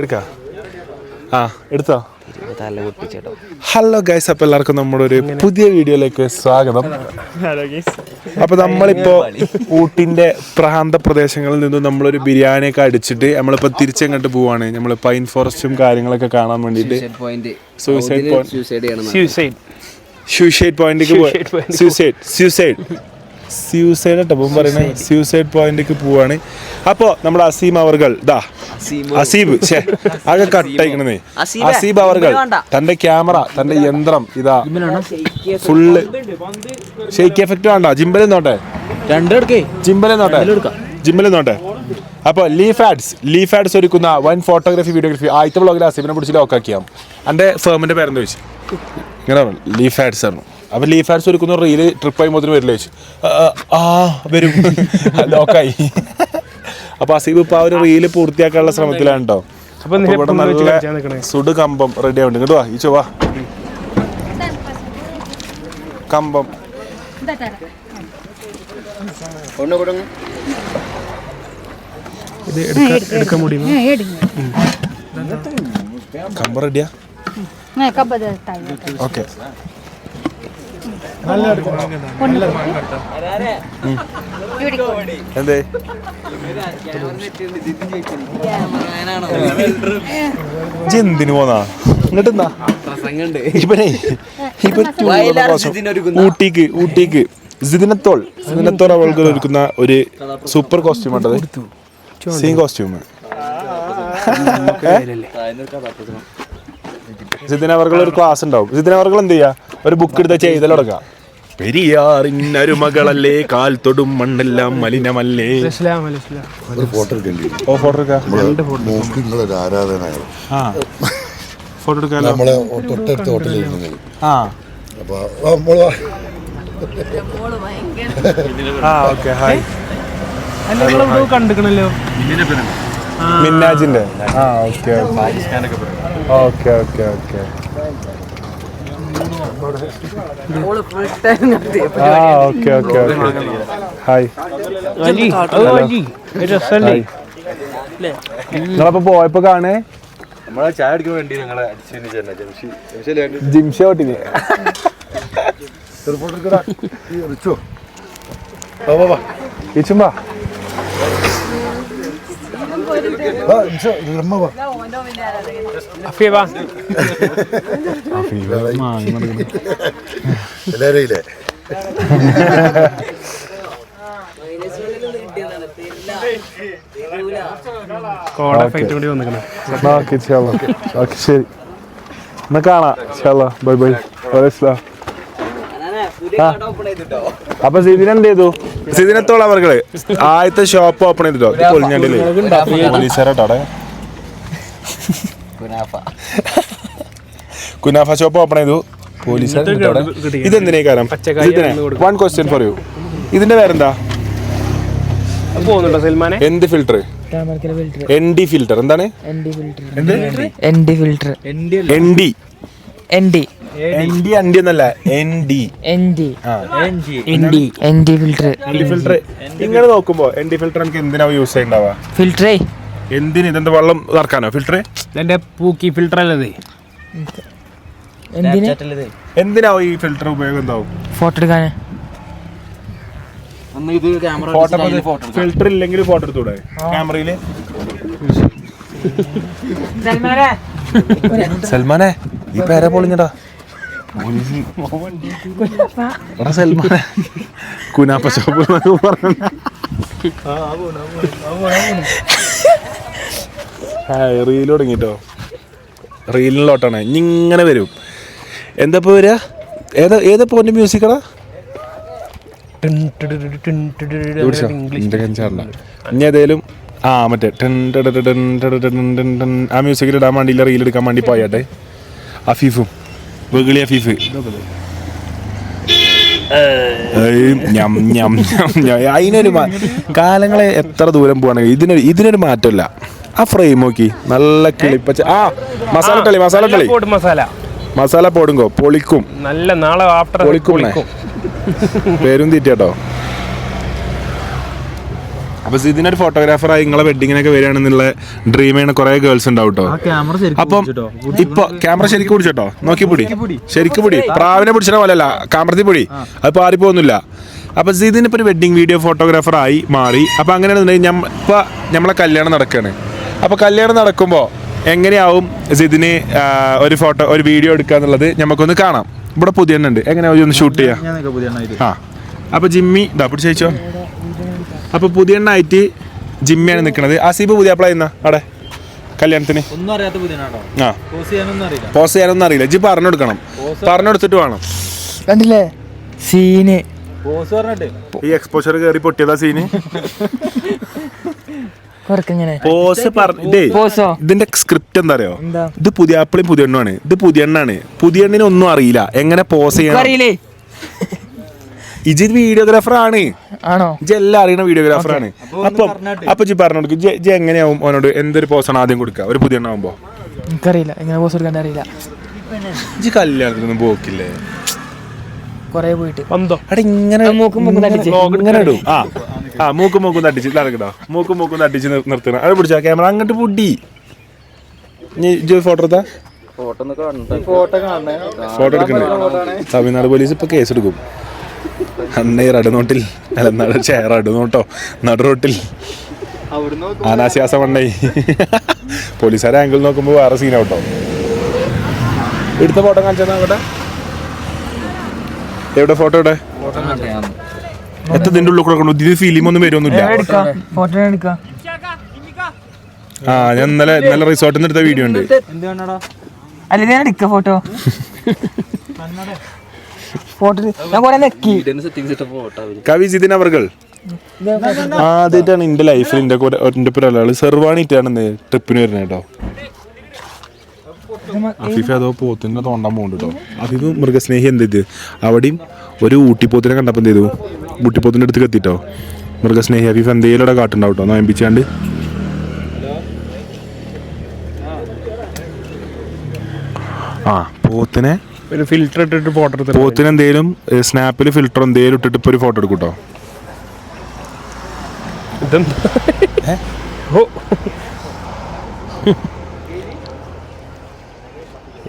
എടുക്കാം. ആ എടുത്തോ. ഹലോ ഗൈസ് അപ്പോൾ എല്ലാവർക്കും നമ്മുടെ ഒരു പുതിയ വീഡിയോയിലേക്ക് സ്വാഗതം. അപ്പോൾ നമ്മളിപ്പോൾ ഊട്ടിന്റെ പ്രാന്ത പ്രദേശങ്ങളിൽ നിന്നും നമ്മളൊരു ബിരിയാണിയൊക്കെ അടിച്ചിട്ട് നമ്മളിപ്പോൾ തിരിച്ചങ്ങോട്ട് പോവാണ്. നമ്മൾ പൈൻ ഫോറസ്റ്റും കാര്യങ്ങളൊക്കെ കാണാൻ വേണ്ടിയിട്ട്. പോയിന്റ് സൂസൈഡ് സ്യൂസൈഡ് പോയിന്റിലേക്ക് point. സ്യൂസൈഡ് സ്യൂസൈഡ് ഇപ്പം പറയുന്നത്. സ്യൂസൈഡ് പോയിന്റിലേക്ക് പോവാണ്. അപ്പോൾ നമ്മുടെ അസീം അവർകൾ ദാ അസീബ്. ആകെ കട്ടയിക്കണേ? അസീബ് അവർകൾ തന്റെ ക്യാമറ തന്റെ യന്ത്രം ഇതാ. ഫുള്ള്. ഷെയ്ക്ക് എഫക്റ്റ് വേണ്ട. ജിമ്പലെ നോട്ടെ രണ്ടെടുക്കേ ജിമ്പൽ നോട്ടെ ജിമ്പൽ നോട്ടെ അപ്പോൾ ലീഫ് ആഡ്സ് ലീഫ് ആഡ്സ് ഒരുക്കുന്ന വൻ ഫോട്ടോഗ്രാഫി വീഡിയോഗ്രഫി ആദ്യത്തെ ബ്ലോഗിൽ അസീബിനെ പിടിച്ച് ലോക്കാക്കിയാം എന്റെ ഫേമിന്റെ പേരെന്ന് ചോദിച്ചു? ഇങ്ങനെ പറഞ്ഞു. ലീഫ് ആഡ്സ് ആണ് അപ്പോൾ ലീഫ് ആഡ്സ് ഒരുക്കുന്ന റീൽ ട്രിപ്പ് ആയി വരില്ല ചോദിച്ചു? ആ, ആ വരും. ലോക്കായി അപ്പോൾ അസീബ് ഇപ്പോൾ ആ ഒരു റീൽ പൂർത്തിയാക്കാനുള്ള ശ്രമത്തിലാണ് കേട്ടോ അപ്പൊ ഇവിടെ നല്ല സുഡ് കമ്പം റെഡി ആവുന്നുണ്ട്. കേട്ടോ വാ ഈ ചോവാ കമ്പം. ഇത് എടുക്കാൻ എടുക്കാൻ മുടിയുമോ കമ്പം റെഡിയാ ഓക്കെ എന്തേ എന്തിനു പോന്നാ? എന്താ ഇവനെ ഇവൻ ഊട്ടിക്ക് ഊട്ടിക്ക്. സിദിനത്തോൾ സിദിനത്തോൾ അവൾക്ക് ഒരുക്കുന്ന ഒരു സൂപ്പർ കോസ്റ്റ്യൂം ഉണ്ടത്. സെയിം കോസ്റ്റ്യൂം ഒരു ക്ലാസ് ഉണ്ടാവും. സിദിന അവർകൾ എന്ത് ചെയ്യാ? ഒരു ബുക്ക് എടുത്ത ചെയ്തൽ തുടങ്ങാം. പെരിയാറിന്നരുമകളല്ലേ കാൽ തൊടും മണ്ണെല്ലാം മലിനമല്ലേ? ഒരു ഫോട്ടോ എടുക്കേണ്ടി വരും. ഓ ഫോട്ടോ എടുക്കാം. മോക്ക് നിങ്ങളൊരു ആരാധനയാണ് ആ. ഫോട്ടോ എടുക്കാലോ? നമ്മളെ തൊട്ടടുത്ത ഹോട്ടലിൽ നിങ്ങൾ ആ. അപ്പൊ ആ, മോൾ വാ. ആ ഓക്കെ ഹായ് അല്ല കണ്ടിക്കണല്ലോ? മിന്നാജിന്റെ. ആ ഓക്കെ ഓക്കെ. ഓക്കെ ഓക്കെ ആ okay okay okay. Hi. Aji അത് അജി ഒരു രസമല്ലേ? ഹായ്. നിങ്ങളപ്പോ പോയപ്പോ കാണേ? നമ്മളെ ചായ അടിക്കാൻ വേണ്ടി ഞങ്ങളെ അടിച്ചു ജംഷി റിപ്പോർട്ടർ. ഇച്ചുമ്പാ വാ, റിച്ചോ, ഇത് അമ്മ വാ. അഫിയ വാ എല്ലാരും ഇല്ലേ ശരി. എന്നാ കാണാം. Bye bye. വലൈസ്ലാം അപ്പൊ സിദിന എന്ത് ചെയ്തു? സിദിനത്തോളം അവർകൾ ആദ്യത്തെ ഷോപ്പ് ഓപ്പൺ ചെയ്തിട്ടോ? കുനാഫ ഷോപ്പ് ഓപ്പൺ ചെയ്തു. പോലീസ് ഇതെന്തിനേ കാരണം? വൺ ക്വസ്റ്റ്യൻ ഫോർ യു ഇതിന്റെ പേരെന്താ? എന്ത് ഫിൽട്ടർ എൻ ഡി ഫിൽട്ടർ എന്താണ്? N D filter N D N D അണ്ടി എന്നല്ല എൻ ഡി എൻ ഡി ആ. N D N D D filter ഇങ്ങനെ നോക്കുമ്പോ എൻ ഡി ഫിൽട്ടർ എനിക്ക് എന്തിനാ യൂസ് ചെയ്യണ്ടാവുക? ഫിൽട്ടറേ എന്തിന് ഇതെന്താ വെള്ളം നടക്കാനോ ഫിൽട്ടർ എന്റെ പൂക്കി ഫിൽട്ടർ അല്ലതേ എന്തിന്? എന്തിനാവും ഈ ഫിൽട്ടർ ഉപയോഗം എന്താവും? ഫോട്ടോ എടുക്കാൻ ഒന്ന് ഇത് ക്യാമറ ഫോട്ടോ ഫിൽട്ടർ ഇല്ലെങ്കിൽ ഫോട്ടോ എടുത്തൂടെ? ക്യാമറയിൽ സൽമാനെ ഈ പേരെ പൊളിഞ്ഞടാ കുനാപ്പ ഷോപ്പ് എന്നൊക്കെ പറഞ്ഞ റീൽ തുടങ്ങിട്ടോ റീലിലോട്ടാണ് ഇനി ഇങ്ങനെ വരും എന്താ ഇപ്പൊ വരിക ഏതാ ഏതാ പോന്റെ മ്യൂസിക്കടാ ഇനി ഏതേലും ആ മറ്റേ ആ മ്യൂസിക്കിൽ ഇടാൻ വേണ്ടിയില്ല റീൽ എടുക്കാൻ വേണ്ടി പോയാട്ടെ അഫീഫും വെകിളി അഫീഫ്. അതിനൊരു കാലങ്ങളെ എത്ര ദൂരം പോവാണെങ്കിൽ ഇതിനൊരു ഇതിനൊരു മാറ്റമില്ല. ആ ഫ്രെയിം നോക്കി. നല്ല കിളിപ്പച്ച ആ മസാല കളി മസാല കളി. മസാല. മസാല പോടുങ്കോ? പൊളിക്കും. നല്ല നാളെ ആഫ്റ്റർ പൊളിക്കും. പേരും തീറ്റട്ടോ അപ്പൊ ഇതിനൊരു ഫോട്ടോഗ്രാഫറായി നിങ്ങളെ വെഡിങ്ങിനൊക്കെ വരികയാണെന്നുള്ള ഡ്രീം ചെയ്യണ കുറെ ഗേൾസ് ഉണ്ടാവും കേട്ടോ അപ്പം ഇപ്പൊ ക്യാമറ ശരിക്കും പിടിച്ചോട്ടോ? നോക്കി പൊടി. ശരിക്കും പൊടി. പ്രാവിനെ പിടിച്ചിട്ട പോലല്ല ക്യാമറത്തിൽ പൊടി. അത് പാറിപ്പോന്നില്ല അപ്പൊ ഇതിന് ഇപ്പൊ ഒരു വെഡിങ് വീഡിയോ ഫോട്ടോഗ്രാഫർ ആയി മാറി. അപ്പൊ അങ്ങനെയാണെന്നുണ്ടെങ്കിൽ ഇപ്പൊ നമ്മളെ കല്യാണം നടക്കുകയാണ് അപ്പൊ കല്യാണം നടക്കുമ്പോൾ എങ്ങനെയാവും ഇതിന് ഒരു ഫോട്ടോ ഒരു വീഡിയോ എടുക്കുക എന്നുള്ളത് നമുക്കൊന്ന് കാണാം. ഇവിടെ പുതിയ ഉണ്ട്. എങ്ങനെയാ? ഒന്ന് ഷൂട്ട് ചെയ്യാം. ആ. അപ്പൊ ജിമ്മി ഇതാ പിടിച്ചോ അപ്പൊ പുതിയ എണ്ണായിട്ട് ജിമ്മിയാണ് നിൽക്കുന്നത് അസീബ് പുതിയ അപ്ലൈ ചെയ്യുന്ന അവിടെ? കല്യാണത്തിന്. ഒന്നും അറിയാത്ത പുതിയനാണോ? ആ. പോസ് ചെയ്യാനൊന്നും അറിയില്ല. പോസ് ചെയ്യാനൊന്നും അറിയില്ല. ജി പറഞ്ഞു കൊടുക്കണം പറഞ്ഞു കൊടുത്തിട്ട് വേണം. കണ്ടില്ലേ? സീന്. പോസ് പറഞ്ഞിട്ട്. ഈ എക്സ്പോഷർ കയറി പൊട്ടിയതാ സീന്. പോസ് പറഞ്ഞേ ഇതിന്റെ സ്ക്രിപ്റ്റ് എന്താ അറിയോ? ഇത് പുതിയ ആപ്പിളും പുതിയ എണ്ണാണ് ഇത് പുതിയ എണ്ണാണ്. പുതിയ എണ്ണിനൊന്നും അറിയില്ല. എങ്ങനെ പോസ് ചെയ്യണം? അറിയില്ലേ ഇജി വീഡിയോഗ്രാഫർ ആണ്. ആണോ? ഇജ് എല്ലാം അറിയണ വീഡിയോഗ്രാഫർ ആണ്. അപ്പൊ അപ്പൊ ജി പറഞ്ഞു കൊടുക്കും ജി- ജി എങ്ങനെയാവും അവനോട് എന്തൊരു പോസാണ് ആദ്യം കൊടുക്കുക ഒരു പുതിയ എണ്ണാവുമ്പോ എനിക്കറിയില്ല. എങ്ങനെ പോസ് എടുക്കാൻ അറിയില്ല. ഇജി കല്യാണത്തിനൊന്നും പോക്കില്ലേ? കൊറേ പോയിട്ട്. അവിടെ ഇങ്ങനെ മൂക്കും മൂക്കും തട്ടിച്ച്. ഇങ്ങനെ ഇടും. ആ ആ മൂക്കും മൂക്കും തട്ടിച്ച്. നടക്കട്ടോ മൂക്കും മൂക്കും തട്ടിച്ച് നിർ- നിർത്തണം. അവിടെ പിടിച്ചാ ക്യാമറ അങ്ങോട്ട് പൊടി ഫോട്ടോ എടുത്താ? ഫോട്ടോ കാണണേ ഫോട്ടോ എടുക്കണേ തമിഴ്നാട് പോലീസ് ഇപ്പൊ കേസ് എടുക്കും. അന്നേ റടുനോട്ടിൽ അല്ല ചേർ അടുനോട്ടോ നടുറോട്ടിൽ. അനാശ്വാസം ഉണ്ടായി പോലീസുകാരെ ആംഗിൾ നോക്കുമ്പോൾ വേറെ സീനാവട്ടോ എടുത്ത ഫോട്ടോ കാണിച്ചാ അവിടെ? എവിടെ ഫോട്ടോ എവിടെ എത്ര ഇതിന്റെ ഉള്ളിൽ കൂടെ കൊണ്ടു ഇതിന് ഫിലിം ഒന്നും വരുമൊന്നുമില്ല ആ ഞാൻ ഇന്നലെ ഇന്നലെ റിസോർട്ടിൽ നിന്ന് എടുത്ത വീഡിയോ ഉണ്ട്. എന്ത് കാണാടാ അല്ല ഞാൻ എടുക്കാം ഫോട്ടോ കവി ജിതിൻ അവർകൾ. ആദ്യമായിട്ടാണ് എന്റെ ലൈഫിൽ എന്റെ കൂടെ എന്റെ പേര് ഒരാൾ സെർവാണിട്ടാണ് ട്രിപ്പിന് വരുന്നത് കേട്ടോ. അഫീഫ് അതോ പോത്തിനെ തോണ്ടാൻ പോകുന്നുണ്ട് കേട്ടോ. അഫീഫ് മൃഗസ്നേഹി എന്ത് ചെയ്ത്? അവിടെയും ഒരു ഊട്ടിപ്പോത്തിനെ കണ്ടപ്പോൾ എന്ത് ചെയ്തു? ഊട്ടിപ്പോത്തിന്റെ അടുത്ത് എത്തിട്ടോ. മൃഗസ്നേഹി അഫീഫ് എന്തെങ്കിലും ഇവിടെ കാട്ടുണ്ടാവും കേട്ടോ. നോയമ്പിച്ചാണ്ട് ആ പോത്തിനെ ഒരു ഫിൽറ്റർ ഇട്ടിട്ട് ഫോട്ടോ എടുത്തിട്ട് പോത്തിന് എന്തെങ്കിലും സ്നാപ്പിൽ ഫിൽറ്റർ എന്തെങ്കിലും ഇട്ടിട്ട് ഇപ്പൊ ഒരു ഫോട്ടോ എടുക്കൂട്ടോ?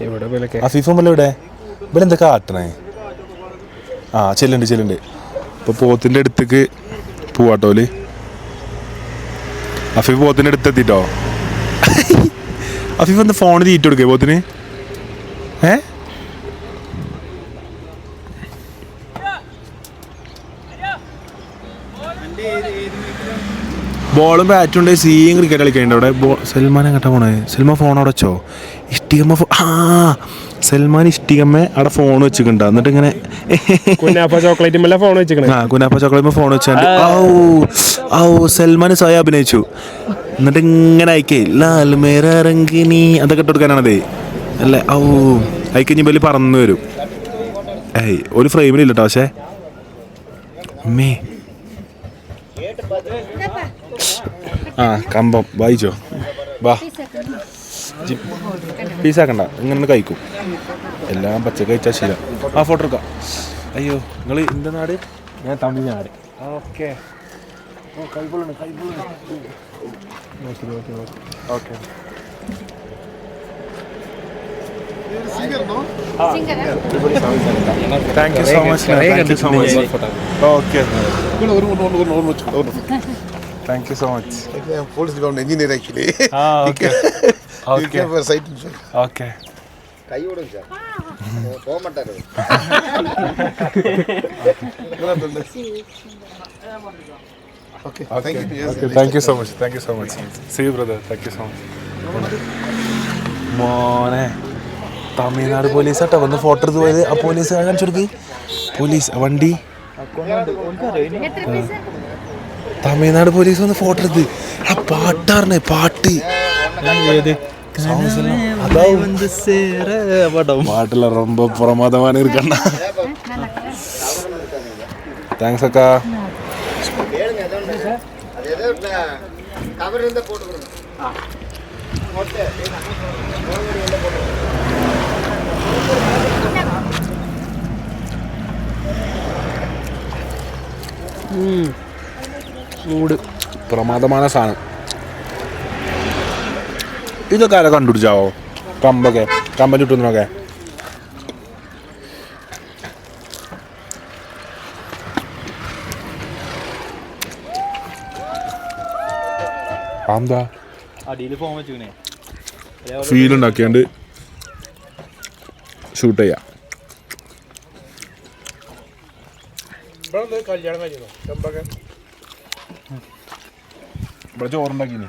എവിടെ പോലൊക്കെ അഫീഫും വല്ല ഇവിടെ ഇവിടെ എന്താ കാട്ടണേ? ആ ചെല്ലുണ്ട് ചെല്ലുണ്ട്. ഇപ്പൊ പോത്തിന്റെ അടുത്തേക്ക് പോവാട്ടോൽ അഫീഫ് പോത്തിന്റെ അടുത്ത് എത്തിട്ടോ? അഫീഫ് എന്താ ഫോണിൽ തീറ്റ കൊടുക്കേ പോത്തിന്? ഏ? ബോളും ബാറ്റും ഉണ്ട്. സീയും ക്രിക്കറ്റ് കളിക്കുന്നുണ്ട് അവിടെ. ബോ സൽമാൻ എങ്ങട്ടാ പോണേ? സൽമാൻ ഫോൺ അവിടെ വെച്ചോ? ഇഷ്ടികമ്മ ആ സൽമാൻ ഇഷ്ടികമ്മ അവിടെ ഫോൺ വെച്ചിട്ടുണ്ട്. എന്നിട്ട് ഇങ്ങനെ കുനാപ്പ ചോക്ലേറ്റ് ഫോൺ വെച്ചിട്ടുണ്ട് ആ കുനാപ്പ ചോക്ലേറ്റ് ഫോൺ വെച്ചിട്ട് ഔ ഔ സൽമാൻ സ്വയം അഭിനയിച്ചു. എന്നിട്ട് ഇങ്ങനെ അയക്കേ ലാൽ മേര റങ്കിനി അതൊക്കെ ഇട്ട് കൊടുക്കാനാണതേ അല്ലേ? ഔ അയക്കഞ്ഞി ബലി പറന്നു വരും. ഏയ് ഒരു ഫ്രെയിമിലില്ല കേട്ടോ പക്ഷേ. അമ്മേ ആ കമ്പം. വായിച്ചോ? വാ. പീസാക്കണ്ട ഇങ്ങനെ കഴിക്കും. എല്ലാം പച്ച കഴിച്ചാൽ ശീലം. ആ ഫോട്ടോ എടുക്കാം. അയ്യോ നിങ്ങൾ ഇന്ത്യ നാട്? ഞാൻ Tamil Nadu okay. Oh so much okay. Thank you so much police department engineer actually. ആ okay You okay came for site inspection. Okay കൈ കൊടുക്കും സാർ പോകാൻ മാട്ടാരോ Okay, thank you. Yes, thank you so much thank you so much see brother thank you so much മോനെ Tamil Nadu police auto വന്ന് photo എടുത്ത് പോയത് ആ പോലീസ് കാണിച്ചു കൊടുക്ക് പോലീസ് ആ വണ്ടി തമിഴ്നാട് പോലീസ് വന്ന് ഫോട്ടോ എടുത്ത് ആ പാട്ടാറിനെ പാട്ട് പാട്ടില്ല ரொம்ப പ്രമാദമാണ് ഇരിക്കണ്ട താങ്ക്സ് അക്കാ കവർ இருந்தா போட்டு മൂട് പ്രമാദമായ സാധനം. ഇതൊക്കെ ആരെ കണ്ടുപിടിച്ചാവോ? കമ്പൊക്കെ. കമ്പൻ ചുട്ടുന്നൊക്കെ എന്താ ഫീൽ ഉണ്ടാക്കിയാണ്ട് ഷൂട്ട് ചെയ്യാം. ഇവിടെ ചോറുണ്ടാക്കിനി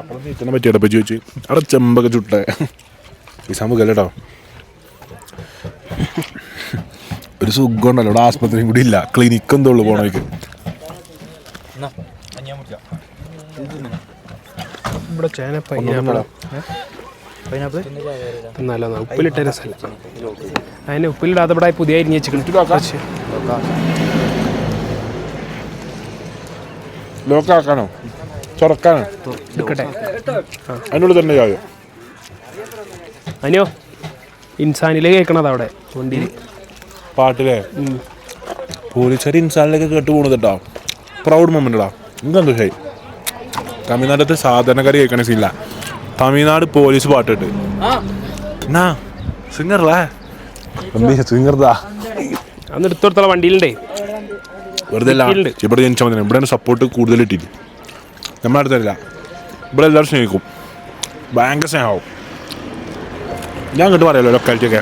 അപ്പുറം തീറ്റനെ പറ്റിയുടെ പറ്റി വെച്ച് അവിടെ ചെമ്പൊക്കെ ചുട്ട. ഈ സംഭവം കേട്ടോ ഒരു സുഖം ഉണ്ടല്ലോ ഇവിടെ ആസ്പത്രിയും കൂടി ഇല്ല. ക്ലിനിക്ക് എന്തുള്ളു പോണവയ്ക്ക് ഇവിടെ ചേന പൈനാപ്പിൾ പൈനാപ്പിൾ നല്ല ഉപ്പിലിട്ട രസമല്ല അതിന് ഉപ്പിലിടാതെ ഇവിടെ പുതിയ അരിഞ്ഞ് വെച്ചിട്ടുണ്ട് ചൊറക്കാനോ എടുക്കട്ടെ അതിനുള്ളിൽ തന്നെ ചായോ? അനിയോ ഇൻസാനിലെ കേൾക്കണത് അവിടെ വണ്ടിയിൽ. പാട്ടിലെ? പോലീസുകാർ ഇൻസാനിലേക്ക് കേട്ട് പോണത് കേട്ടോ. പ്രൗഡ് മൊമെന്റടാ എനിക്ക് സന്തോഷമായി തമിഴ്നാട്ടിലത്തെ സാധാരണക്കാർ കേൾക്കണ സീനില്ല തമിഴ്നാട് പോലീസ് പാട്ടിട്ട് എന്നാ സിംഗറല്ലേ അന്ന് എടുത്തു കൊടുത്തുള്ള വണ്ടിയിലുണ്ടേ. വെറുതെ അല്ല. ഇവിടെ ജനിച്ചാൽ മതി ഇവിടെയാണ് സപ്പോർട്ട് കൂടുതൽ ഇട്ടിട്ട് നമ്മുടെ അടുത്തല്ല ഇവിടെ എല്ലാവരും സ്നേഹിക്കും. ഭയങ്കര സ്നേഹമാവും. ഞാൻ അങ്ങോട്ട് പറയാലോ ലൊക്കാലിറ്റിയൊക്കെ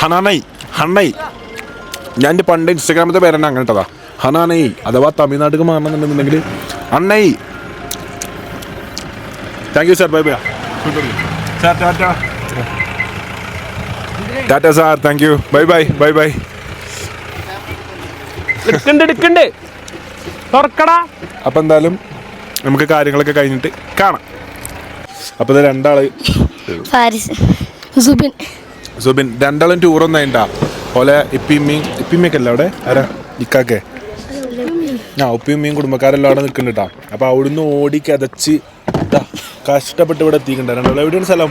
ഹനാനൈ ഹണ്ണൈ ഞാൻ എന്റെ പണ്ട് ഇൻസ്റ്റാഗ്രാമത്തെ പേരെന്നെ അങ്ങനട്ടതാ ഹനാനൈ അഥവാ തമിഴ്നാട്ടിലേക്ക് മാറണമെന്നുണ്ടെങ്കിൽ അണ്ണൈ thank you sir bye bye sir tata tata sir thank you bye bye bye bye എടുക്കണ്ട് എടുക്കണ്ട്. തുറക്കടാ. അപ്പം എന്തായാലും നമുക്ക് കാര്യങ്ങളൊക്കെ കഴിഞ്ഞിട്ട് കാണാം. അപ്പോൾ ഇത് രണ്ടാൾ ഫാരിസ് സുബിൻ. സുബിൻ രണ്ടാളും ടൂറൊന്നും അതിന്റെ ഓലെ ഇപ്പിമ്മയും ഇപ്പിമ്മയൊക്കെ അല്ല അവിടെ? ആരാ? ഇക്കാക്കെ. ആ ഉപ്പിയമ്മയും കുടുംബക്കാരെല്ലാം അവിടെ നിൽക്കുന്നുണ്ട്? അപ്പൊ അപ്പോൾ അവിടുന്ന് ഓടി കതച്ച് കഷ്ടപ്പെട്ട് ഇവിടെ എത്തിക്കണ്ട രണ്ടാളും എവിടെയാണ് സ്ഥലം?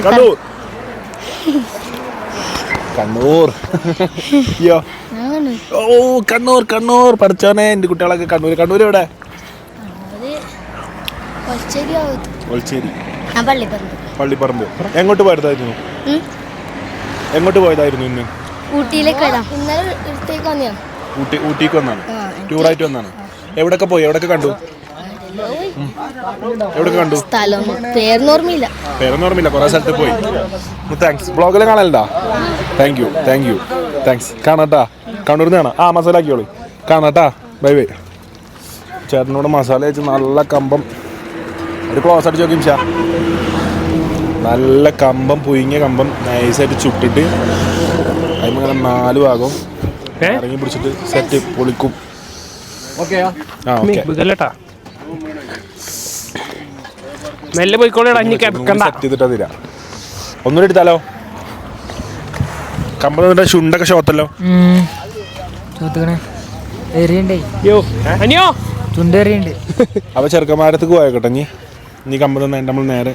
കണ്ണൂർ? കണ്ണൂർ. അയ്യോ ഓ കണ്ണൂർ കണ്ണൂർ. പഠിച്ചോനെ എന്റെ കുട്ടികളൊക്കെ കണ്ണൂർ കണ്ണൂർ എവിടെ? ഒളിച്ചേരി പള്ളിപ്പറമ്പ്. എങ്ങോട്ട് പോയതായിരുന്നു. എങ്ങോട്ട് പോയതായിരുന്നു ഇന്ന്? ഊട്ടിയിലേക്ക് ഊട്ടി ഊട്ടിക്ക് വന്നാണ് ടൂറായിട്ട് വന്നാണ് എവിടൊക്കെ പോയി? എവിടൊക്കെ കണ്ടു? ഉം. എവിടൊക്കെ കണ്ടു? സ്ഥലം പേരൊന്നും ഓർമ്മയില്ല പേരൊന്നും ഓർമ്മയില്ല കുറേ സ്ഥലത്ത് പോയി. താങ്ക്സ് ബ്ലോഗിൽ കാണലുണ്ടാ thank you thank you thanks കാണാട്ടാ. കണ്ണൂരിൽ നിന്ന് കാണാം. ആ മസാല ആക്കിയോളൂ കാണാട്ടാ. ബൈ ബൈ ചേട്ടനോട് മസാല വെച്ച് നല്ല കമ്പം. ഒരു ക്ലോസ് അടിച്ച് നോക്കി ചാ നല്ല കമ്പം പുയിങ്ങിയ കമ്പം നൈസായിട്ട് ചുട്ടിട്ട് അതിങ്ങനെ നാല് ഭാഗം? ഇറങ്ങി പിടിച്ചിട്ട് സെറ്റ് പൊളിക്കും. ഓക്കെ ആ. ഓക്കെ മെല്ലെ പോയിക്കോളേടാ ഇനി കിടക്കണ്ട സെറ്റ് ചെയ്തിട്ടാ തരാം ഒന്നുകൂടി എടുത്താലോ? കമ്പം ചുണ്ടൊക്കെ ഷോത്തല്ലോ അപ്പൊ ചെറുക്കന്മാരത്തേക്ക് പോയക്കട്ടെ നീ നീ കമ്പം തന്നെ നമ്മൾ നേരെ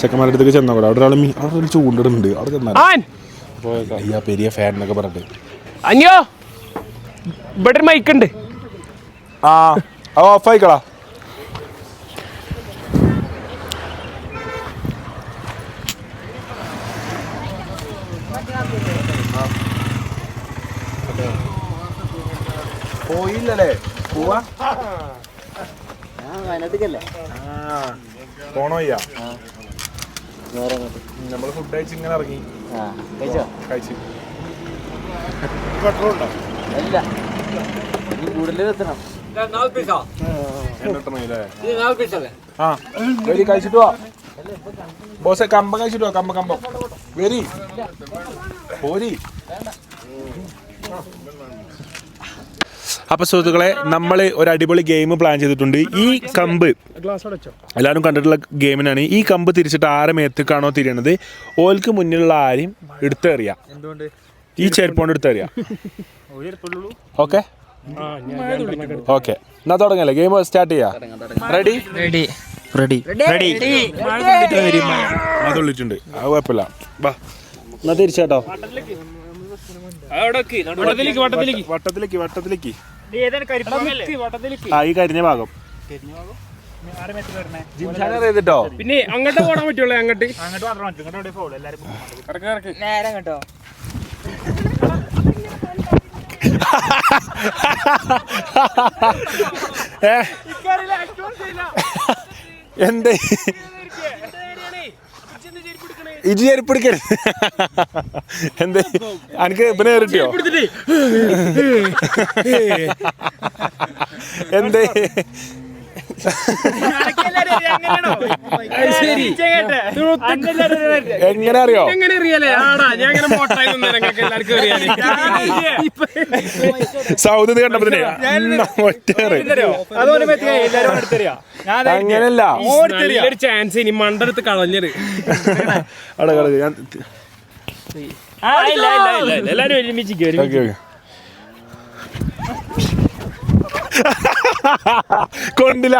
ചെക്കന്മാരുടെ അടുത്തേക്ക് ചെന്നാൽ കൂടെ അവിടെ ഒരാൾ മീ അവിടെ ഒരു ചൂണ്ടിടുന്നുണ്ട്. അവിടെ ചെന്നാൽ പെരിയ ഫാൻ എന്നൊക്കെ പറഞ്ഞിട്ട്. അനിയോ? ഇവിടെ മൈക്ക് മൈക്കുണ്ട് ആ ഓഫ് ആയിക്കളാ പോയില്ലല്ലേ? പോവാ. പോണോ അയ്യാ? നമ്മൾ ഫുഡ് കഴിച്ച് ഇങ്ങനെ ഇറങ്ങി. കഴിച്ച്? പെട്രോൾ ഉണ്ടോ എണ്ണെട്ടണല്ലേ ആ വരി കഴിച്ചിട്ട് വാ. ബോസെ കമ്പം കഴിച്ചിട്ട് വാ കമ്പം കമ്പം. വരി. പോരി. അപ്പൊ സുഹൃത്തുക്കളെ നമ്മൾ ഒരു അടിപൊളി ഗെയിം പ്ലാൻ ചെയ്തിട്ടുണ്ട്. ഈ കമ്പ് എല്ലാവരും കണ്ടിട്ടുള്ള ഗെയിമിനാണ് ഈ കമ്പ് തിരിച്ചിട്ട് ആരെ മേത്തേക്കാണോ തിരിയണത്? ഓൽക്ക് മുന്നിലുള്ള ആരെയും എടുത്തെറിയാം. എന്തുകൊണ്ട്? ഈ ചെരുപ്പോണ്ട് എടുത്തെറിയാം. ഓക്കെ? ആ ഞാൻ ഓക്കെ. എന്നാ തുടങ്ങല്ലേ? ഗെയിം സ്റ്റാർട്ട് ചെയ്യാം. റെഡി റെഡി റെഡി റെഡി അത് ഉള്ളിട്ടുണ്ട് അത് കുഴപ്പമില്ല. വാ. എന്നാ തിരിച്ചേട്ടോ. വട്ടത്തിലേക്ക് വട്ടത്തിലേക്ക് വട്ടത്തിലേക്ക് വട്ടത്തിലേക്ക്. ആ ഈ കരിഞ്ഞ ഭാഗം. ചെയ്തിട്ടോ പിന്നെ അങ്ങോട്ട് പോടാൻ പറ്റുള്ളൂ അങ്ങോട്ട്. അങ്ങോട്ട് മാത്രം പറ്റും. ഇങ്ങോട്ട് എവിടെ എല്ലാവരും നേരം കേട്ടോ ഏ? എന്തേ? ഇജി ചെരുപ്പിടിക്കരുത് എന്തേ? എനിക്ക് ഇപ്പനെ കയറിട്ടിയോ? എന്തേ? എങ്ങനെ അറിയോ. എങ്ങനെ അറിയാലേ? ആടാ ഞാൻ അങ്ങനെ മോട്ടായി നിങ്ങൾക്ക് എല്ലാവർക്കും അറിയാലേ. സൗദി കണ്ടപ്പോ അങ്ങനല്ല. ഒരു ചാൻസ് ഇനി മണ്ടടുത്ത് കളഞ്ഞത് അവിടെ കിടക്ക് ഞാൻ ആ, ഇല്ല ഇല്ല ഇല്ല ഇല്ല. എല്ലാരും ഒരുമിച്ചിക്ക് ഓക്കെ ഓക്കെ കൊണ്ടില്ല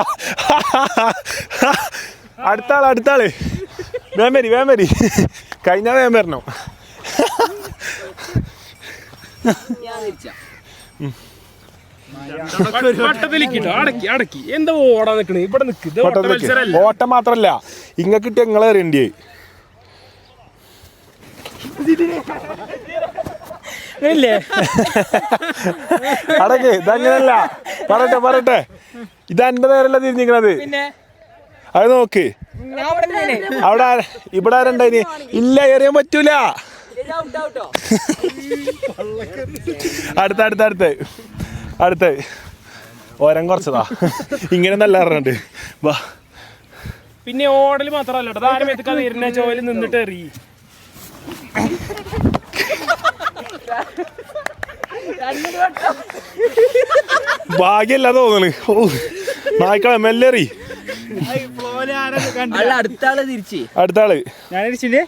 അടുത്താൾ അടുത്താൾ വേമരി വേമരി കഴിഞ്ഞ വേം വരണം ഓട്ടം മാത്രല്ല ഇങ്ങ കിട്ടിയ നിങ്ങളെ എറിയണ്ടേ ഇല്ലേ? അടക്ക് ഇതങ്ങനല്ല പറട്ടെ പറട്ടെ ഇത് എന്റെ നേരല്ല തിരിഞ്ഞിരിക്കണത്? അത് നോക്ക്. അവിടെ ഇവിടെ ആരുണ്ടായിന് ഇല്ല എറിയാൻ പറ്റൂല. അടുത്ത അടുത്ത അടുത്ത. അടുത്ത്. ഓരം കുറച്ചതാ. ഇങ്ങനെ നല്ല അറിഞ്ഞിട്ട് വാ. പിന്നെ ഓടൽ മാത്രല്ലോ താരം എത്തിക്കാതെ ഇരുന്ന ചോയിൽ നിന്നിട്ട് എറി. ഭാഗ്യല്ല തോന്നണ്. ഓ നായ്ക്കളെ മെല്ലെറി. അല്ല അടുത്ത ആൾ തിരിച്ച്. അടുത്താൾ. ഞാൻ അടിച്ചില്ലേ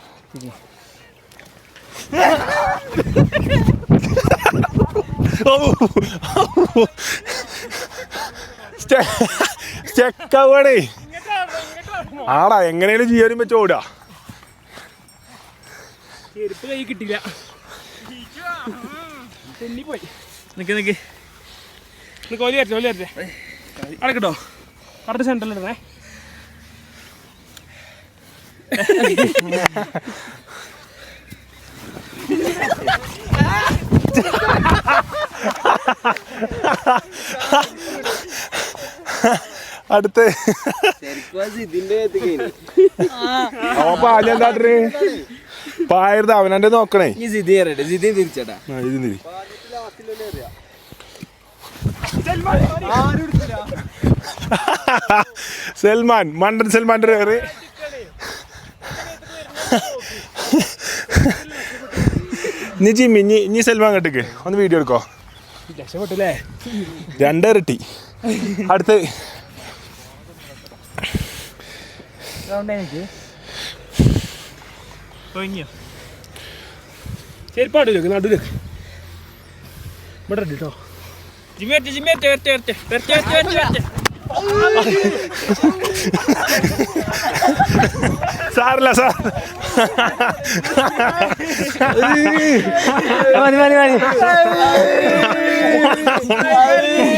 സ്റ്റെക്കാവാണേ. ആടാ എങ്ങനെയാലും ചെയ്യാനും വെച്ച് ഓടാ ചെരുപ്പ് കൈ കിട്ടില്ല. തെന്നിപ്പോയി നിക്ക് നിക്ക്. നിനക്ക് ഓലി വരട്ടെ അടക്കട്ടോ. കറക്റ്റ് സെന്ററിൽ ഇടുന്നേ അടുത്ത്. അവൻ പാഞ്ഞെന്താട്ടിന് പായരുത് അവനെ നോക്കണേ. ഈ കയറട്ടെ തിരിച്ചേട്ടാ. തിരി. സൽമാൻ മണ്ടൻ സൽമാന്റെ പേര് നീ ജിമ്മി നീ നീ സൽമാൻ കെട്ടിക്ക് ഒന്ന് വീഡിയോ എടുക്കോ. രക്ഷപ്പെട്ടില്ലേ? രണ്ടരട്ടി. അടുത്ത്. തുടങ്ങിയോ ചെരുപ്പാട് വെക്ക് നടുവിലേക്ക് ഇവിടെ ഇട് കേട്ടോ. ജിമ്മേറ്റ് ജിമ്മേറ്റ് വരട്ടെ വരട്ടെ വരട്ടെ വരട്ടെ വരട്ടെ. സാറില്ല സാർ. മതി മതി മതി.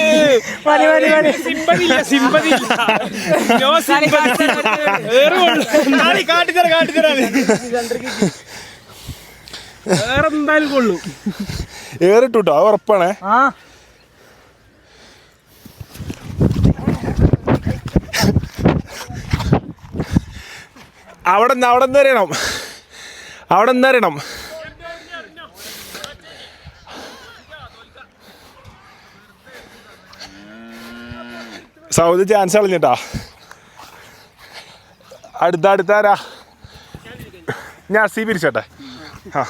മതി മതി മതി സിമ്പതില്ല സിമ്പതില്ല. നോ സിമ്പതി കൊള്ളു കാട്ടിത്തര കാട്ടിത്തരാണ് വേറെ എന്തായാലും കൊള്ളു. ഏറിട്ടു കേട്ടോ അത് ഉറപ്പാണേ. ആ. അവിടെ നിന്ന് അവിടെ നിന്ന് അറിയണം. അവിടെ നിന്ന് അറിയണം. സൗദി ചാൻസ് കളഞ്ഞിട്ടാ. അടുത്ത അടുത്താരാ ഞാൻ സി പിരിച്ചോട്ടെ. ആ.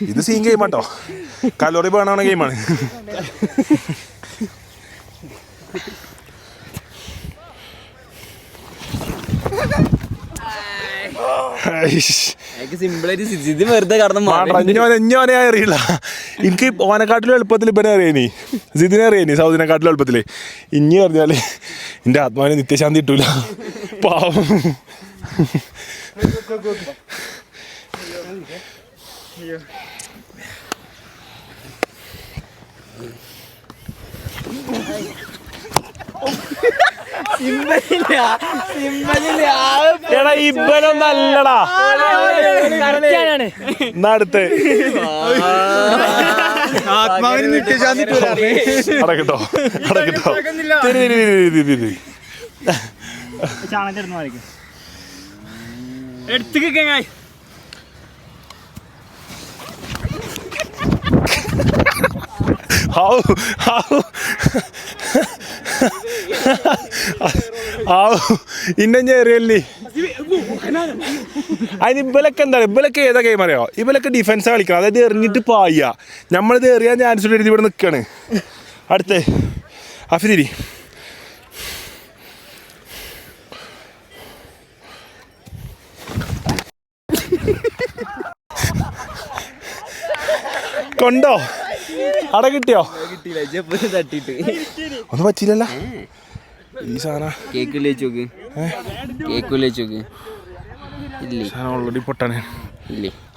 ഇത് സീൻ ഗെയിം ആട്ടോ. കലോറി ബേണാണ് ഗെയിമാണ് Ha ha സിദ്ധി ഞാനേ അറിയില്ല. എനിക്ക് ഓനെക്കാട്ടിലും എളുപ്പത്തിൽ ഇപ്പനെ അറിയാനി. സിദിനെ അറിയാനി സൗദിനെക്കാട്ടിലും എളുപ്പത്തിൽ ഇനി പറഞ്ഞാൽ എന്റെ ആത്മാവിന് നിത്യശാന്തി കിട്ടൂല. പാവം. Oh. എടാ ഇബനൊന്നല്ലടാ അടുത്ത് എടുത്തു. കിക്കാൻ ആവു ആവു ഹാവു ഹാവു ഇന്ന ഞെറിയല്ലേ അതിന് ഇബലൊക്കെ എന്താണ്? ഇബലൊക്കെ ഏതാ ഗെയിം അറിയോ? ഇബലൊക്കെ ഡിഫൻസ് കളിക്കണം. അതായത് എറിഞ്ഞിട്ട് പായ നമ്മളിത് എറിയാൻ ചാൻസ് ഇവിടെ നിൽക്കുകയാണ് അടുത്തേ. അഫിതിരി കൊണ്ടോ? അട കിട്ടിയോ? ഒന്നും പറ്റിയില്ലല്ലോ. ഈ സാധന. കേക്കില്ലേ ചോക്ക്? കേക്കില്ലേ ചോക്ക്? ഓൾറെഡി പൊട്ടാണ്.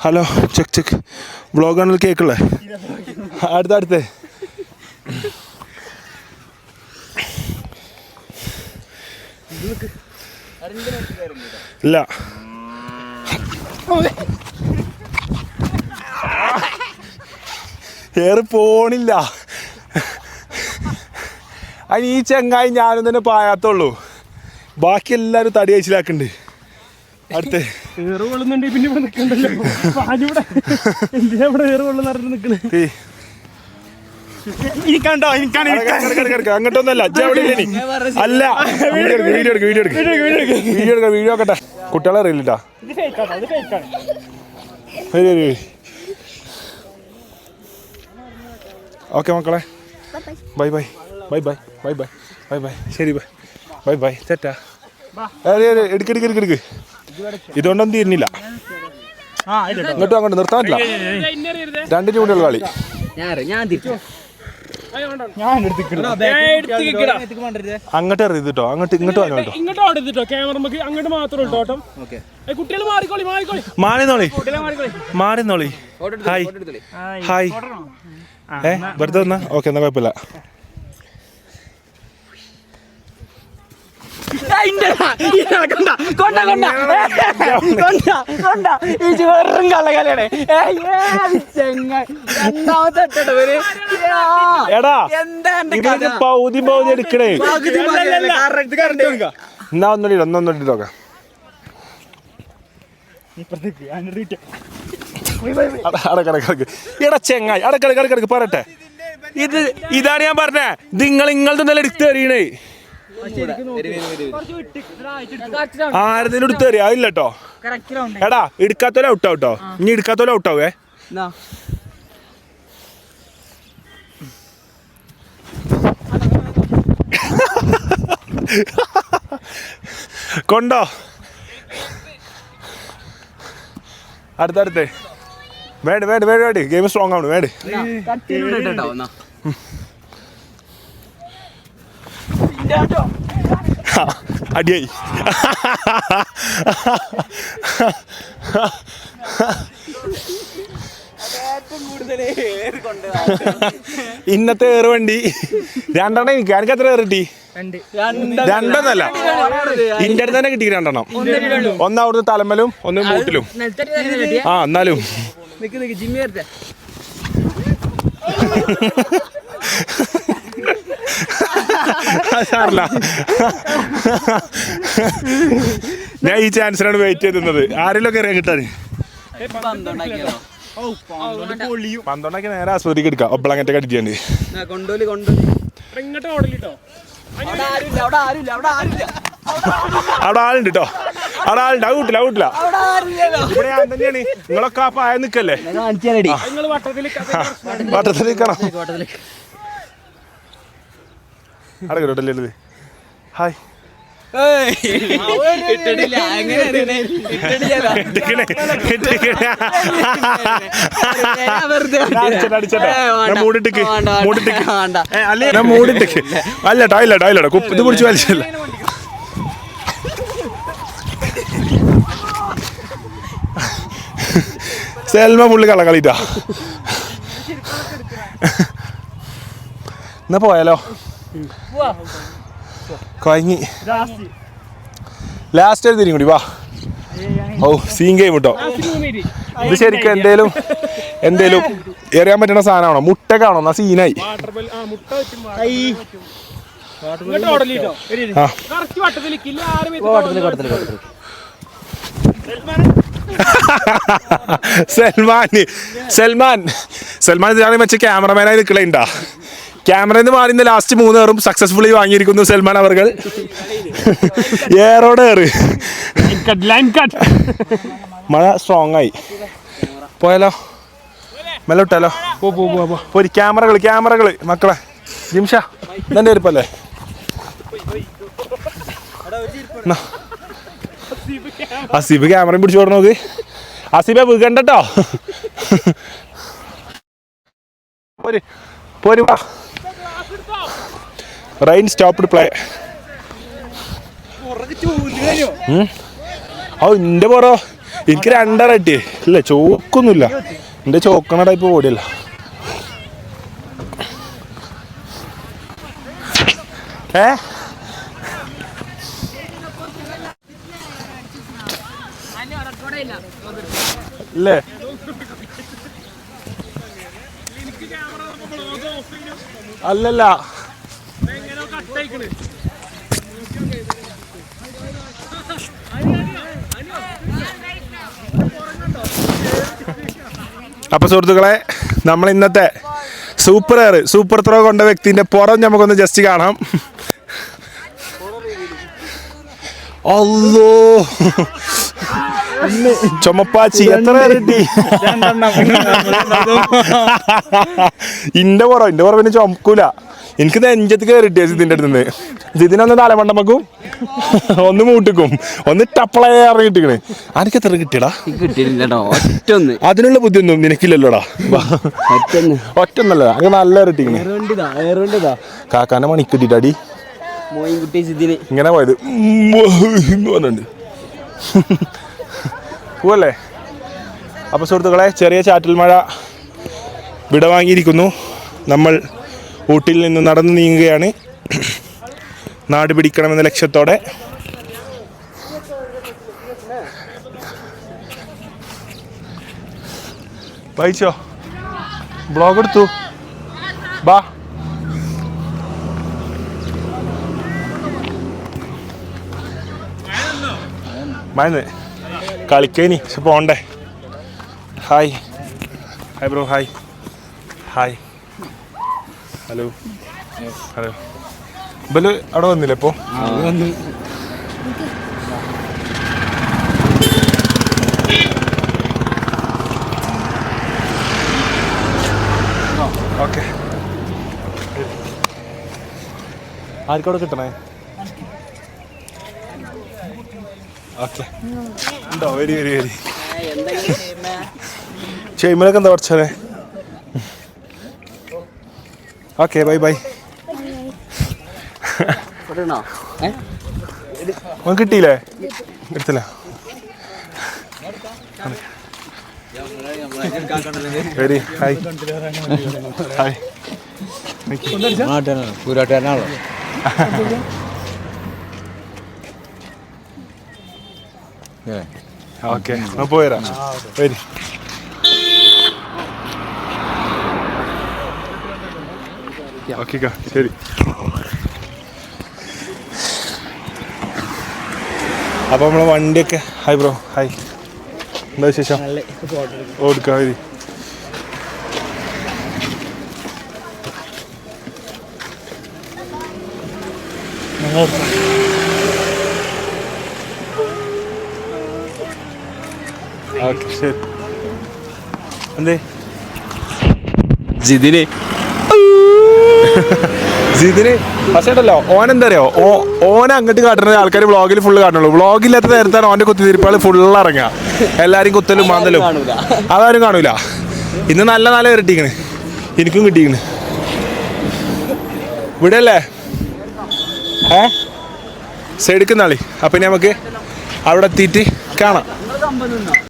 Hello check check. ബ്ലോഗാണ് കേക്കില്ലേ അടുത്ത അടുത്തേ. ഇല്ല. ഏറി പോണില്ല. അതിന് ഈ ചെങ്ങായി ഞാനും തന്നെ പായാത്തുള്ളൂ. ബാക്കി എല്ലാരും തടി കഴിച്ചിലാക്കുന്നുണ്ട് അടുത്ത്. അല്ല. വീഡിയോ വീഡിയോ എടുക്ക് വീഡിയോ എടുക്ക്. വീഡിയോ വീഡിയോ കുട്ടികളെ അറിയില്ല ഓക്കെ മക്കളെ. Bye bye. Bye bye. Bye bye. Bye bye. ശരി ബൈ. Bye bye. തെറ്റാ. എടുക്ക് എടുക്ക് എടുക്ക് എടുക്ക്. ഇതുകൊണ്ടൊന്നും തീരുന്നില്ല ഇങ്ങോട്ടും അങ്ങോട്ട് നിർത്താൻ പറ്റില്ല. രണ്ടിനും കൂടെയുള്ള കളി. ഞാൻ ഞാൻ തിരിച്ചു ഞാൻ എടുത്തിക്കണോ അങ്ങോട്ട് അങ്ങോട്ട് ഇങ്ങോട്ട് വന്നോ ഇങ്ങോട്ട് അങ്ങോട്ട് മാത്രമേ ഉള്ളൂ ഓട്ടം കുട്ടികൾ മാറിക്കോളി മാറിക്കോളി. മാറിന്നോളി മാറിന്നോളി ഹായ് ഹായ് ഏ വെറുതെ വന്നാ? ഓക്കെ എന്നാ കുഴപ്പമില്ല. കൊണ്ട. കൊണ്ട കൊണ്ട. കൊണ്ട കൊണ്ട. ഈ വെറും കള്ളകലയാണ്. രണ്ടാമത്തെ ഇട്ടോ ഇവർ എടാ എന്താ എന്റെ ഇവർ പൗതി പൗതി എടുക്കണേ. എന്നാ ഒന്നുകൂടി ഒന്നൊന്നുകൂടി നോക്കാം. എടാ ചെങ്ങായി. അടക്കടക്ക് അടക്കടക്ക് പറയട്ടെ. ഇത് ഇതാണ് ഞാൻ പറഞ്ഞേ. നിങ്ങൾ ഇങ്ങളത് നല്ല എടുത്ത് എറിയണേ എടുത്ത് അതില്ല കേട്ടോ എടാ എടുക്കാത്തോലെ ഔട്ട് ഔട്ടോ ഇനി എടുക്കാത്തോലെ ഔട്ടാവേ കൊണ്ടോ? അടുത്തടുത്ത് വേണ്ട വേണ്ട വേണ്ട വേണ്ട ഗെയിം സ്ട്രോങ് ആണ് വേണ്ട ആ, അടിയായി ഇന്നത്തെ ഏറ് വണ്ടി. രണ്ടെണ്ണം എനിക്ക്. എനിക്ക് എത്ര ഏറിട്ടി രണ്ടെന്നല്ല ഇന്റെ അടുത്ത് തന്നെ കിട്ടി രണ്ടെണ്ണം. ഒന്ന് അവിടുന്ന് തലമ്മലും ഒന്ന് മൂട്ടിലും. ആ എന്നാലും. ജിമ്മി സാറില്ല ഞാൻ ഈ ചാൻസിനാണ് വെയിറ്റ് ചെയ്തിരുന്നത്. ആരെങ്കിലും ഒക്കെ അറിയാൻ കിട്ടാൻ പന്ത്രണ്ടാക്കി നേരെ ആസ്വദിക്കാൻ എടുക്കാം. ഒബ്ലങ്ങറ്റ കടിക്കാണ്ട് കൊണ്ടോലി കൊണ്ടോലി. ഇങ്ങോട്ട് ഓടലിട്ടോ? അവിടെ ആളുണ്ട് കേട്ടോ അവിടെ ആളുണ്ട്. അത് കൂട്ടില്ല ഇവിടെ ഞാൻ തന്നെയാണ്. നിങ്ങളൊക്കെ ആ പായ നിക്കല്ലേ? വട്ടത്തിൽ വട്ടത്തിൽ അവിടെ കേട്ടോ അല്ലേ ഹായ്. അല്ല ഇത് കുടിച്ച് വലിച്ചില്ല. സെൽമ പുള്ളി കള്ളക്കളിട്ടാ. എന്നാ പോയാലോ? കൊയങ്ങി ലാസ്റ്റ് ഒരു തിരിയും കൂടി വാ. ഓ സീൻ ഗെയിം കേട്ടോ ഇത് ശരിക്കും എന്തേലും എന്തേലും എറിയാൻ പറ്റുന്ന സാധനമാണോ? മുട്ട കാണോ എന്നാ സീനായി സൽമാൻ. സൽമാൻ. സൽമാൻ. ഇതിനാണെങ്കിൽ വെച്ച ക്യാമറമാനായി നിൽക്കലുണ്ടാ ക്യാമറയിൽ നിന്ന് മാറി ലാസ്റ്റ് മൂന്ന് പേറും സക്സസ്ഫുള്ളി വാങ്ങിയിരിക്കുന്നു സൽമാൻ അവർ ഏറോടെ ഏറ്. മഴ സ്ട്രോങ് ആയി. പോയാലോ? മെല്ലെ വിട്ടാലോ? പോ പോ പോ പോരി ക്യാമറകൾ ക്യാമറകൾ മക്കളെ ജിംഷ ഇതെന്റെ ഇരിപ്പല്ലേ. അസീബ് ക്യാമറയും പിടിച്ചു ഓടണം നോക്ക്. അസീബെ വീകണ്ടോ പോര് പോര് വാ. റെയിൻ സ്റ്റോപ്പ്ഡ് പ്ലേ ഓ ഇന്റെ പോറോ? എനിക്ക് രണ്ടര കിട്ടിയേ ഇല്ല ചോക്കൊന്നുമില്ല. എന്റെ ചോക്കണ ടൈപ്പ് ബോഡിയല്ല ഏ? ഇല്ലേ? അല്ലല്ല. അപ്പൊ സുഹൃത്തുക്കളെ നമ്മൾ ഇന്നത്തെ സൂപ്പർ എയർ സൂപ്പർ ത്രോ കൊണ്ട വ്യക്തിന്റെ പുറം നമുക്കൊന്ന് ജസ്റ്റ് കാണാം. അല്ലോ ചുമപ്പാച്ചി എത്ര കിട്ടി? ഇന്റെ പുറം ഇന്റെ പുറം പിന്നെ ചുമക്കൂല. എനിക്ക് നെഞ്ചത്ത് കയറിട്ടിയ ഇതിന്റെ അടുത്ത് നിന്ന് ഇതിനൊന്ന് തലമണ്ടമ്മക്കും. ഒന്ന് മൂട്ടിക്കും. ഒന്ന് ടപ്പളയെ ഇറങ്ങിട്ടിക്കണേ അനക്ക് എത്ര കിട്ടിയടാ? കിട്ടിയില്ലടാ ഒറ്റൊന്ന്. അതിനുള്ള ബുദ്ധിയൊന്നും നിനക്കില്ലല്ലോടാ. ഒറ്റൊന്ന്. ഒറ്റൊന്നല്ല അങ്ങ് നല്ല ഇരട്ടിക്കണേ കാക്കാന്റെ മണി കിട്ടിട്ടാടി ഇങ്ങനെ പോയത്. പറഞ്ഞുണ്ട് പോവല്ലേ? അപ്പൊ സുഹൃത്തുക്കളെ ചെറിയ ചാറ്റൽ മഴ വിടവാങ്ങിയിരിക്കുന്നു. നമ്മൾ ഊട്ടിയിൽ നിന്ന് നടന്നു നീങ്ങുകയാണ്. നാട് പിടിക്കണമെന്ന ലക്ഷ്യത്തോടെ. വായിച്ചോ? ബ്ലോഗ് എടുത്തു. ബാ. മഴന്ന് കളിക്കേനി പക്ഷെ പോണ്ടേ. Hi. Hi bro hi. Hi. Hello. Hello. ഇബൽ അവിടെ വന്നില്ല ഇപ്പോ? ഓക്കെ. ആർക്കവിടെ കിട്ടണേ? ഓക്കെ. ഉണ്ടോ? വരി വരി വരി. ചെയ്യുമ്പോഴൊക്കെ എന്താ പഠിച്ചേ ഓക്കെ ബൈ ബൈ. ഇവിടെയാണോ? ഏ? ഓൻ കിട്ടിയില്ലേ? എടുത്തില്ല. വെരി ഹായ് ഹായ് പൂരാട്ടുകാരനാണല്ലോ ഓക്കെ പോയരാ വരി. ഓക്കെ ശരി. അപ്പൊ നമ്മളെ വണ്ടിയൊക്കെ ഹായ് ബ്രോ ഹായ് എന്താ വിശേഷം? ഓടുക്കാം മതി ഓക്കെ ശരി. എന്തേ? ജിതിന്. ഇതിന് പക്ഷേ ഉണ്ടല്ലോ ഓൻ എന്തറിയോ ഓ ഓനെ അങ്ങോട്ട് കാട്ടുന്നത് ആൾക്കാർ വ്ളോഗിൽ ഫുള്ള് കാണുള്ളൂ. വ്ളോഗില്ലാത്ത നേരത്താണ് ഓന്റെ കുത്തിത്തിരിപ്പുകൾ ഫുള്ള് ഇറങ്ങുക. എല്ലാരും കുത്തലും മാന്തലും. അതാരും കാണൂല. ഇന്ന് നല്ല നല്ല ഇരട്ടിക്കണ് എനിക്കും കിട്ടിക്കണ്. ഇവിടെ അല്ലേ ഏ? സൈഡിക്കുന്നാളി നാളി. അപ്പം ഇനി നമുക്ക് അവിടെ എത്തിയിട്ട് കാണാം.